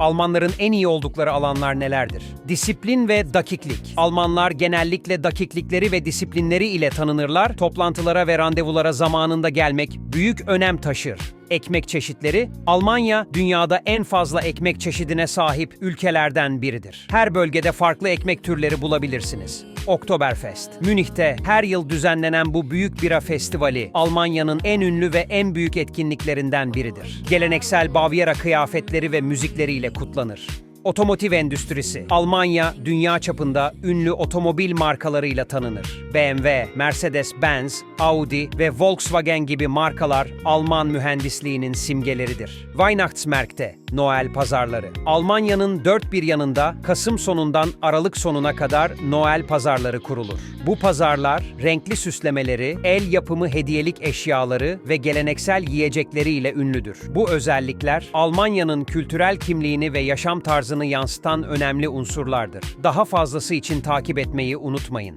Almanların en iyi oldukları alanlar nelerdir? Disiplin ve dakiklik. Almanlar genellikle dakiklikleri ve disiplinleri ile tanınırlar. Toplantılara ve randevulara zamanında gelmek büyük önem taşır. Ekmek çeşitleri, Almanya dünyada en fazla ekmek çeşidine sahip ülkelerden biridir. Her bölgede farklı ekmek türleri bulabilirsiniz. Oktoberfest. Münih'te her yıl düzenlenen bu büyük bira festivali Almanya'nın en ünlü ve en büyük etkinliklerinden biridir. Geleneksel Bavyera kıyafetleri ve müzikleriyle kutlanır. Otomotiv endüstrisi. Almanya dünya çapında ünlü otomobil markalarıyla tanınır. BMW, Mercedes-Benz, Audi ve Volkswagen gibi markalar Alman mühendisliğinin simgeleridir. Weihnachtsmärkte, Noel pazarları. Almanya'nın dört bir yanında Kasım sonundan Aralık sonuna kadar Noel pazarları kurulur. Bu pazarlar renkli süslemeleri, el yapımı hediyelik eşyaları ve geleneksel yiyecekleriyle ünlüdür. Bu özellikler Almanya'nın kültürel kimliğini ve yaşam tarzını yansıtan önemli unsurlardır. Daha fazlası için takip etmeyi unutmayın.